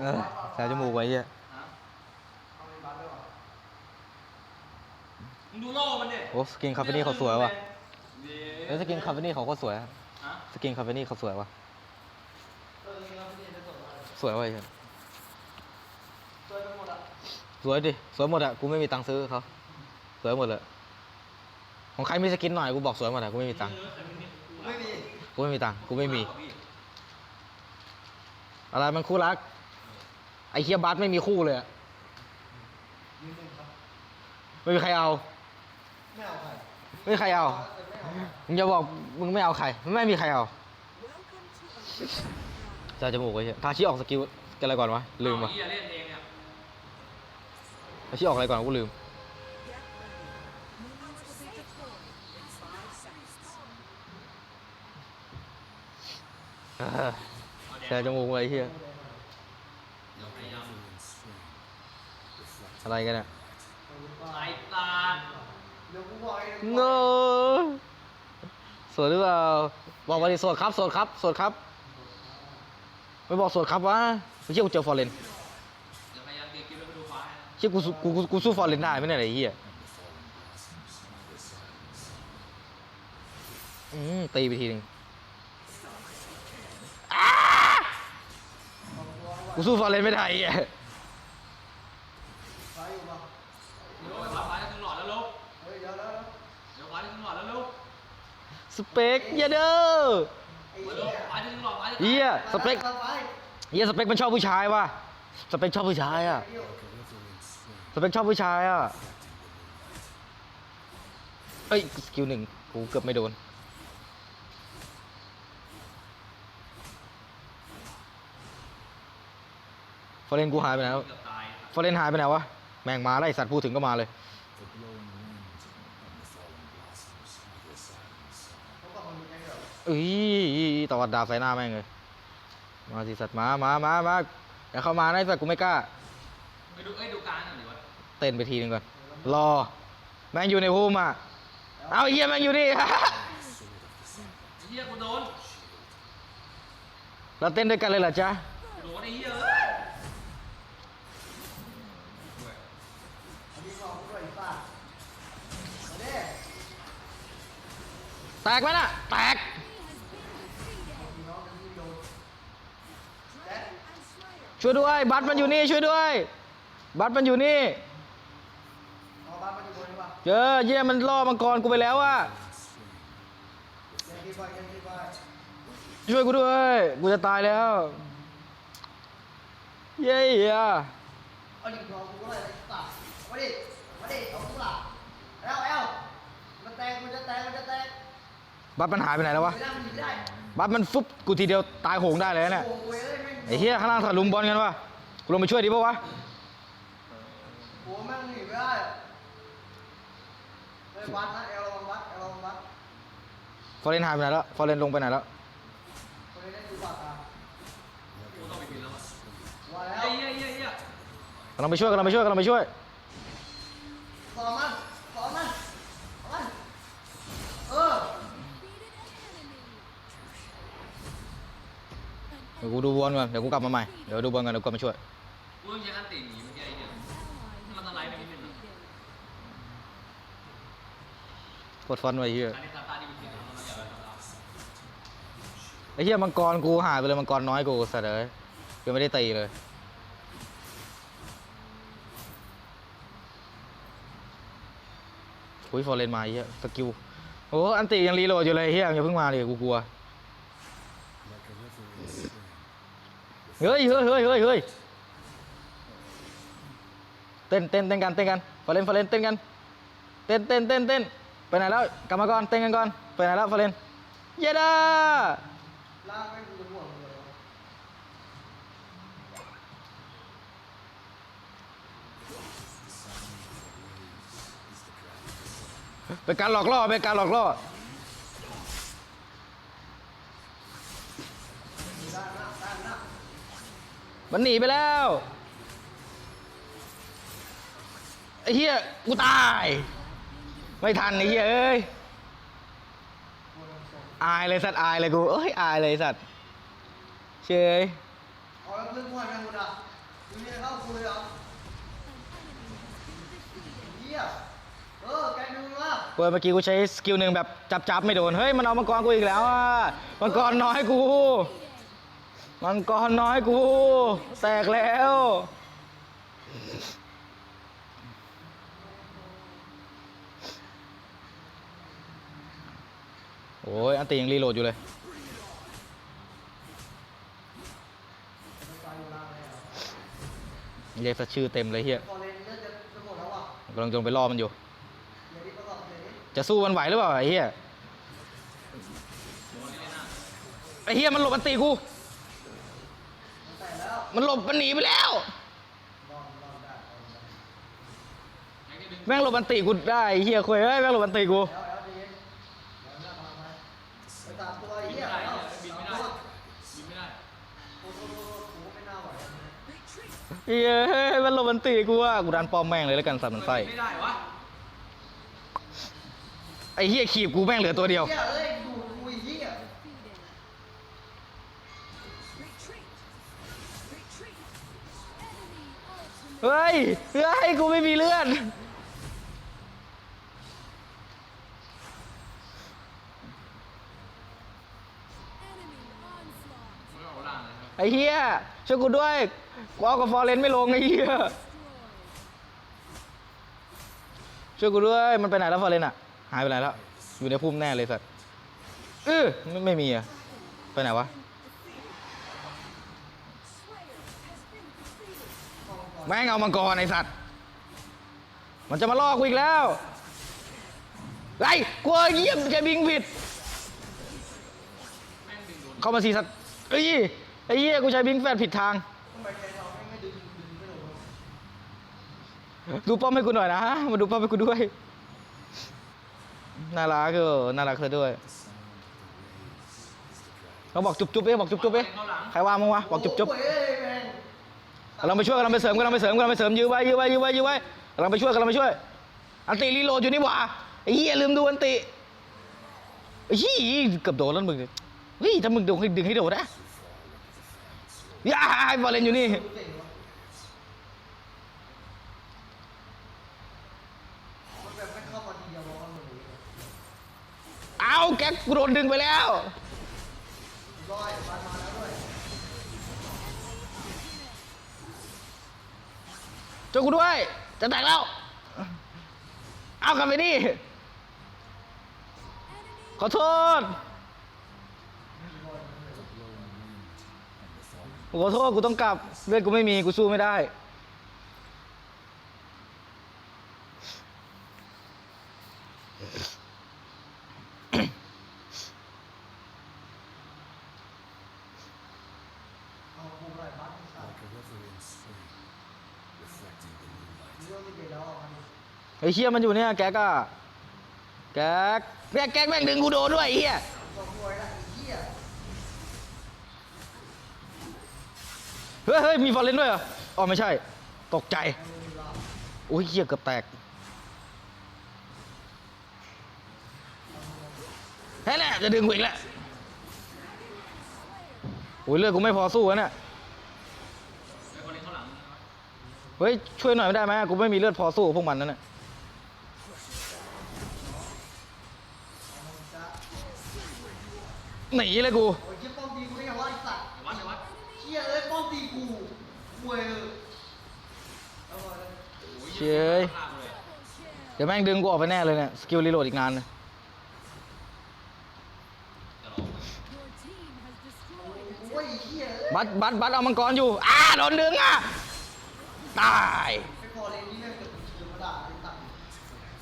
เออแสบจมูกไว้เหี้ยมึงดูโล่มันดิโอ้สกินคาเฟนี่เขาสวยว่ะเย้เอ้ยสกินคาเฟนี่เขาก็สวยอะฮะสกินคาเฟนี่เขาสวยว่ะสวยว่ะไอ้เหี้ยสวยดิสวยหมดอะกูไม่มีตังค์ซื้อเขาสวยหมดเลยของใครมีสกินหน่อยกูบอกสวยหมดอะกูไม่มีตังค์ไม่มี กูไม่มีตังค์กูไม่มี อะไรมันคู่รัก ไอ้เฮียบัสไม่มีคู่เลยอะไม่มีใครเอา ไม่เอาใคร ไม่มีใครเอา มึงจะบอกมึงไม่เอาใคร ไม่มีใครเอาจะจมูกไว้เหี้ยทาชิออกสกิลกันอะไรก่อนวะ ลืมวะเฮียเล่นเองเนี่ยทาชิออกอะไรก่อนกูลืมเออ แสบจมูกไว้เฮียอะไรกันเนี่ยสายตาเดี๋ยวกูบอกเองโนโสดหรือเปล่า บอกมาดิโสดครับโสดครับโสดครับ ไม่บอกโสดครับวะไม่เชื่อกูเจอฟอร์เรนเดี๋ยวพยายามตีกิ๊บแล้วไปดูฟ้าให้นะเชื่อกูสู้กูกูกูสู้ฟอร์เรนได้ไหมเนี่ยไอ้เหี้ยอืมตีไปทีหนึ่ง กูสู้ฟอร์เรนไม่ได้ไอ้เหี้ยไปอยู่ปะเดี๋ยวไปฟ้าจะถึงหลอดแล้วลูกเฮ้ยเดี๋ยวแล้วเดี๋ยวฟ้าจะถึงหลอดแล้วลูกสเปคเหี้ยเด้อไอ้มาเหี้ลูกยฟ้าจะถึงหลอดฟ้าจะเหี้ยสเปคไปไปเหี้ยสเปคมันชอบผู้ชายว่ะสเปคชอบผู้ชายอะเดี๋ยวสเปคชอบผู้ชายอะเอ้ยสกิลหนึ่งกูเกือบไม่โดน ฟอร์เรนกูหายไปไหนแล้วเกือบตายฟอร์เรนหายไปไหนวะ แม่งมาไล่สัตว์พูดถึงก็มาเลยเขาบอกมันมีแค่เดียวเอ้ยตวัดดาบใส่หน้าแม่งเลย มาสิสัตว์มามามามาอย่าเข้ามานะไอ้สัตว์กูไม่กล้า ไปดูเอ้ยดูกลางหน่อยดิวะเต้นไปทีหนึงก่อน รอ แม่งอยู่ในภูมิอะ เอาไอ้เฮียแม่งอยู่นี่ไอ้เฮียกูโดน เราเต้นด้วยกันเลยเหรอจ๊ะกูโดนไอ้เฮียเอ้ย แตกไหมน่ะ แตก ช่วยด้วย บัตรมันอยู่นี่ ช่วยด้วย บัตรมันอยู่นี่เจอเยี่ยมันล่อมังกรกูไปแล้วอะช่วยกูด้วย กูจะตายแล้ว เย้ยอะเอาดิน้องกูด้วยไอ้สัตว์เอามาดิมาดิเอากูละเอาเอามันแตกมันจะแตกมันจะแตก บัตรมันหายไปไหนแล้ววะ บัตรมันฟุบกูทีเดียวตายโหงได้เลยเนี่ยโอ้โหเว้ยแม่งไอ้เฮียข้างล่างถลุมบอลกันวะกูลงไปช่วยดีป่าวะโอ้โหแม่งหนีไม่ได้เฮ้ยวัดนะเอลลองวัดเอลลองวัดฟอร์เรนหายไปไหนแล้ว ฟอร์เรนลงไปไหนแล้วคนนี้ได้ดูบัตรอะกูต้องไปกินแล้วอะว่าแล้วเฮียเฮียเฮียกำลังไปช่วยกำลังไปช่วยกำลังไปช่วย ดี๋ยวกูดูบอลก่อนเดี๋ยวกูกลับมาใหม่เดี๋ยวดูบอลก่อนเดี๋ยวกูกลับมาช่วยกูต้องใช้อันตีหนีเมื่อกี้ไอ้เฮียมันสไลด์ไปนิดนึงนะกดฟอนต์ไว้เฮียอันนี้ซาตานี่มันถึงแล้วเราอย่าไปทำเราไอ้เฮียมังกรกูหายไปเลยมังกรน้อยกูสัตว์เลยยังไม่ได้ตีเลยอุ้ยฟอร์เรนมาไอ้เฮียสกิลโอ้อันติยังรีโหลดอยู่เลยเฮียอย่าเพิ่งมาเลยกูกลัว เฮ้ยเฮ้ยเฮ้ยเฮ้ยเฮ้ยเต้นเต้นเต้นกันเต้นกันฟอร์เรนฟอร์เรนเต้นกัน เต้นเต้นเต้นเต้นไปไหนแล้วกลับมาก่อนเต้นกันก่อนไปไหนแล้วฟอร์เรนเยด้าลากไม่ดูจะม่วงเลยเป็นการหลอกล่อเป็นการหลอกล่อ มันหนีไปแล้วไอ้เหี้ยกูตาย ไม่ทันไอ้เหี้ยเอ้ยอายเลยสัตว์อายเลยกูเอ้ยอายเลยสัตว์เชยเอาแล้วเพื่อนพ่อยังหมดอะมึงจะเข้ากูเลยเหรอเฮียเออแกดูว่าเว้ยเมื่อกี้กูใช้สกิลหนึ่งแบบจับจับๆไม่โดนเฮ้ยมันเอามังกรกูอีกแล้วอะมังกรน้อยกู มังกรน้อยกู แตกแล้ว โอ้ยอันตียังรีโหลดอยู่เลย เรียกซะชื่อเต็มเลยเฮียกำลังจงไปล่อมันอยู่ จะสู้มันไหวหรือเปล่าไอ้เฮียไอ้เฮียมันหลบอันตีกู มันหลบมันหนีไปแล้วลองลองได้ลองได้ไอ้ที่ดึงแม่งหลบอันตีกูได้ไอ้เฮียคุยเอ้ยแม่งหลบอันตีกูแล้วแล้วดีเดี๋ยวหน้ามาไหมไปตามตัวไอ้บินเหี้ยไม่ได้แล้วบินไม่ตามได้ตัวบินไม่ได้โอ้โหโอ้โหโอ้โหไม่น่าไหวเฮียเฮ้ยมันหลบอันตีกูอะกูดันปอมแม่งเลยแล้วกันสัตว์มันไส้บินไม่ได้วะไอ้เฮียขีบกูแม่งเหลือตัวเดียว เฮ้ย เฮ้ย กูไม่มีเลือด ไอ้เฮียช่วยกูด้วย กูเอากับฟอร์เรนไม่ลงไอ้เฮียช่วยกูด้วย มันไปไหนแล้วฟอร์เรนอะหายไปไหนแล้ว อยู่ในพุ่มแน่เลยสัตว์เออไม่ไม่มีอะไปไหนวะ แม่งเอามังกรไอสัตว์ มันจะมาล่อกูอีกแล้วไอ้กลัวเยี่ยมจะบิงผิด เข้ามาสีสัตว์เอ้ยไอ้เหี้ยกูใช้บิงแฟดผิดทาง ดูป้อมให้กูหน่อยนะ มาดูป้อมให้กูด้วย น่ารักเออน่ารักเธอด้วยเราบอกจุบจุบเอ้บอกจุบจุบเอ้ใครว่ามึงวะบอกจุบจุบ กำลังไปช่วยกำลังไปเสริมกำลังไปเสริมกำลังไปเสริมยื้อไว้ยื้อไว้ยื้อไว้ยื้อไว้กำลังไปช่วยกำลังไปช่วย อันติรีโหลดอยู่นี่หว่าไอ้เหี้ยลืมดูอันติไอ้เหี้ยเกือบโดนแล้วมึงเฮ้ยถ้ามึงดึงให้ดึงให้โดนนะย่าไอ้บอลเลนอยู่นี่เอาแก๊กโดนดึงไปแล้ว ร้อยมามาแล้วด้วย ช่วยกูด้วย จะแตกแล้ว เอากลับไปดิขอโทษขอโทษกูต้องกลับเลือดกูไม่มีกูสู้ไม่ได้ เอากูไปบัสที่สาม like a river in spring, reflecting the moonlight. เรื่องที่เกดเอาออกมาดิ ไอ้เชี่ยมันอยู่เนี่ยแก๊กอะแก๊กเนี่ยแก๊กแม่งดึงกูโดนด้วยไอ้เหี้ยเฮ้ยเฮ้ยมีฟอร์เรนด้วยเหรออ๋อไม่ใช่ ตกใจโอ้ยเหี้ยเกือบแตกแค่แหละจะดึงกูอีกแล้วโอ้ยเลือดกูไม่พอสู้แล้วเนี่ยเฮ้ยช่วยหน่อยไม่ได้ไหมกูไม่มีเลือดพอสู้พวกมันนั่นน่ะ หนีเลยกู โอ้ยเชี่ยป้อมตีกูได้ไงวะไอ้สัตว์เดี๋ยววัดเดี๋ยววัดเชี่ยเอ้ยป้อมตีกูป่วยเออเอาก่อนเลยโอ้ยเชยข้ามเลยเดี๋ยวแม่งดึงกูออกไปแน่เลยเนี่ย สกิลรีโหลดอีกนานเลยจะลองโอ้ยไอ้เชี่ยเอ้ยบัตบัตบัตเอามังกรอยู่ อ้าโดนดึงอะ ตายไอ้พอเลนนี่แม่งเกือบเกือบมาด่าไอ้สัตว์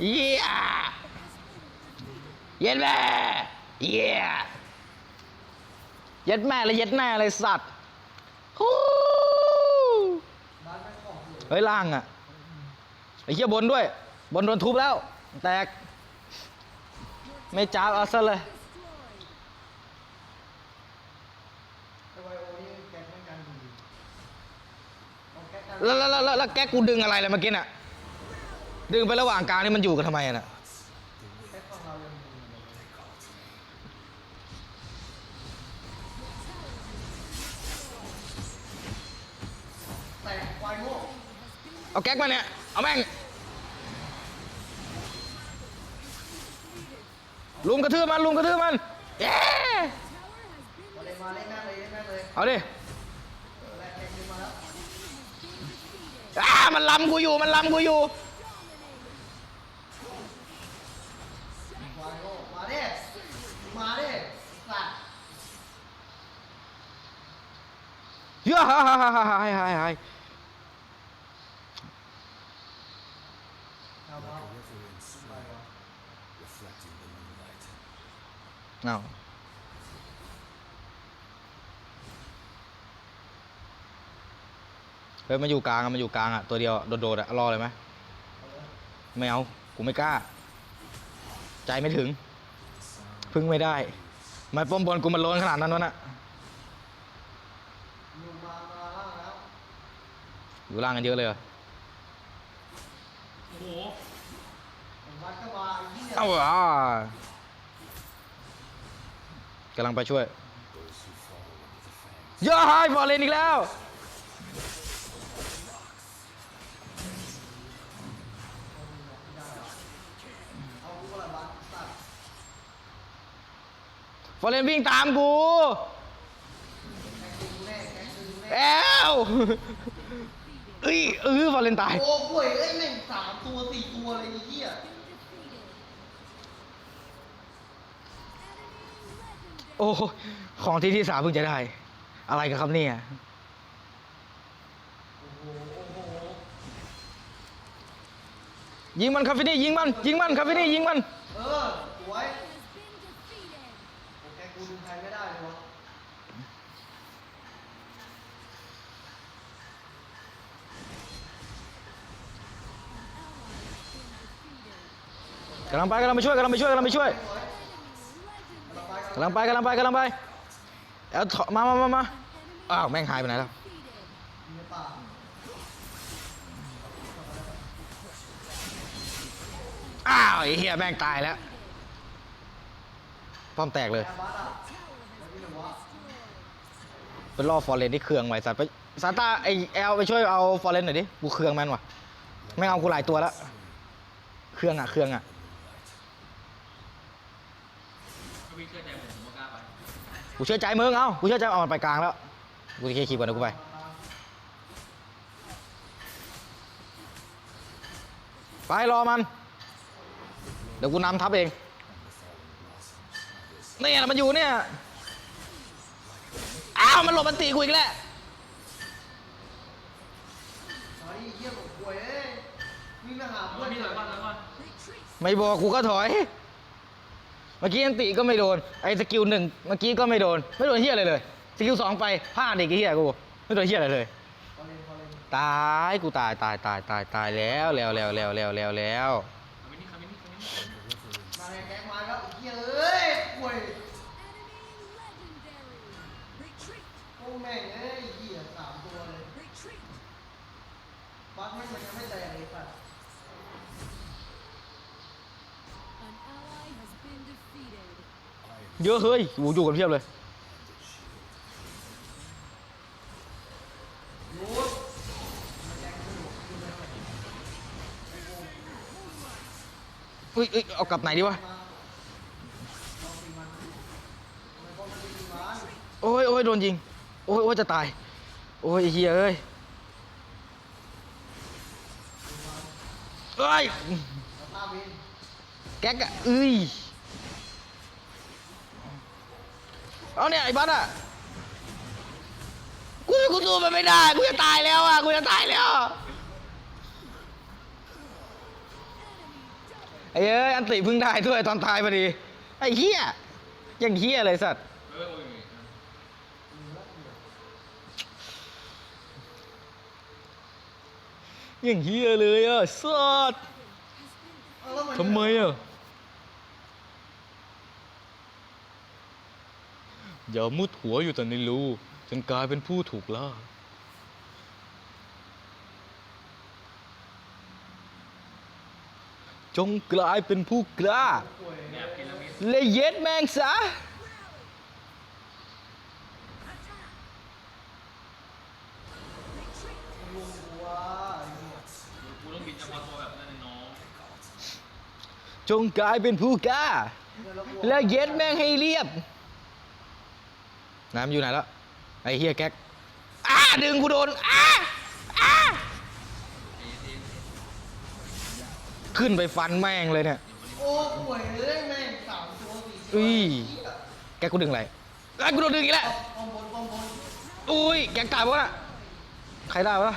เยี่ยเย็ดแม่เยี่ย เย็ดแม่เลยเย็ดแม่เลยสัตว์ฮู้เฮ้ยล่างอะไอ้เหี้ยบนด้วย บนโดนทุบแล้ว แตก ไม่จ้าเอาซะเลยแล้วแล้วแล้วแล้วแกกูดึงอะไรเลยเมื่อกี้น่ะ ดึงไประหว่างกลางนี่มันอยู่กันทำไมอะน่ะ แกของเรายังดีอยู่เลย เควายโง่เอาแก๊กมาเนี่ย เอาแม่ง ลุมกระทืบมัน ลุมกระทืบมันเย้มาเลยมาเล่นแม่งเลยเล่นแม่งเลยเอาดิแรงแรงขึ้นมาแล้วอ้ามันลำกูอยู่ มันลำกูอยู่ควายโง่มาดิมาดิสัตว์เฮ้ยฮ่าฮ่าฮ่าฮ่าฮ่าฮ่าฮ่าเอา เอาเฮ้ยมันอยู่กลางอะมันอยู่กลางอะตัวเดียวโดดๆอะรอเลยไหมไม่เอากูไม่กล้า ใจไม่ถึง พึ่งไม่ได้ไม่ป้อมบนกูมันโล้นขนาดนั้นวะน่ะอยู่มามาล่างแล้วอยู่ล่างกันเยอะเลยเหรอโอ้โหวัดก็มาไอ้เหี้ยเอ้าอ่า กำลังไปช่วยเยอะหายฟอร์เรนอีกแล้วเอละวัดสัตว์ฟอร์เรนวิ่งตามกูแอวเอ้ยเออฟอร์เรนตาย โอ้ป่วยเอ้ยแม่งสามตัวสี่ตัวเลยไอ้เหี้ย โอ้ของที่ที่สามเพิ่งจะได้ อะไรกันครับเนี่ยโอ้โหโอ้โหยิงมันคาฟินี่ยิงมัน ยิงมันคาฟินี่ยิงมัน เออสวยโอ้แกงกูดูใครไม่ได้เลยวะกำลังไปกำลังไปช่วยกำลังไปช่วยกำลังไปช่วยสวย กำลังไปกำลังไปกำลังไปเอามามามามาอ้าวแม่งหายไปไหนแล้วอ้าวไอ้เหี้ยแม่งตายแล้วป้อมแตกเลยเป็นล่อฟอร์เรนที่เครื่องไว้สัตว์ไปซาตาไอแอลไปช่วยเอาฟอร์เรนหน่อยดิกูเครื่องมันว่ะแม่งเอากูหลายตัวแล้วเครื่องอะเครื่องอะ ก็วิ่งเชื่อใจผมผมก็กล้าไป กูเชื่อใจมึงเอากูเชื่อใจเอามันไปกลางแล้ว กูจะเคลียร์คลิปก่อนเดี๋ยวกูไป ไปรอมัน เดี๋ยวกูนำทัพเองเนี่ยมันอยู่เนี่ย อ้าว มันหลบมันตีกูอีกแล้วถอยเยี่ยมป่วยเอ้ยวิ่งมาหาเอาเพื่อนพี่ถอยก่อนถอยก่อนไม่บอกกูก็ถอย เมื่อกี้อันติก็ไม่โดน ไอ้สกิลหนึ่งเมื่อกี้ก็ไม่โดน ไม่โดนเฮียอะไรเลย สกิลสองไปพลาดอีกไอ้เฮียกูไม่โดนเฮียอะไรเลย ตายกูตายตายตายตายตายแล้วแล้วแล้วแล้วแล้วแล้วแล้วเอาไปนี่คำนี้คำนี้มาไงแกงมาแล้วเหี้ยเอ้ยป่วยโอ้แม่งเอ้ยเหี้ยสามตัวเลยบัสแม่มันยังไม่แตกเลยสัตว์ เยอะเฮ้ยอยู่อยู่กันเพียบเลย เอ้ยเอ้ยเอากลับไหนดีวะ โอ้ยโอ้ยโดนยิง โอ้ยโอ้ยจะตาย โอ้ยไอ้เฮียเอ้ยเอ้ยแก๊กอะเอ้ย เอาเนี่ยไอ้บัสอะกูกูสู้มันไม่ได้กูจะตายแล้วอะกูจะตายแล้วไอ้เอ้ยอันติเพิ่งได้ด้วยตอนตายพอดีไอ้เหี้ยยังเหี้ยเลยสัตว์ยังเหี้ยเลยอะสัตว์ทำไมอะ อย่ามุดหัวอยู่แต่ในรูจนกลายเป็นผู้ถูกล่า จงกลายเป็นผู้กล้า แล้วมีเลยเย็ดแมงซะจงกลายเป็นผู้กล้า แล้วเย็ดแม่งให้เรียบ น้ำอยู่ไหนแล้วไอ้เฮียแก๊กอ้าดึงกูโดนอ้าอ้าขึ้นไปฟันแม่งเลยเนี่ยโอ้ป่วยเลยแม่งสามตัวสี่ตัวอุ้ยแก๊กกูดึงอะไรไอ้ยกูโดนดึงอีกแล้วคอมบนคอมบนอุ้ยแก๊กตายวะน่ะใครได้วะ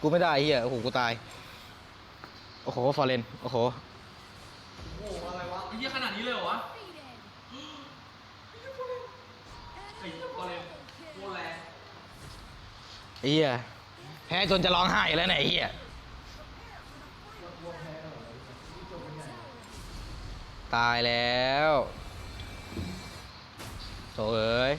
กูไม่ได้ไอ้เฮียโอ้โหกูตายโอ้โหฟอร์เรนโอ้โห เฮียแพ้จนจะร้องไห้แล้วเนเฮียตายแล้วโถเอ้ย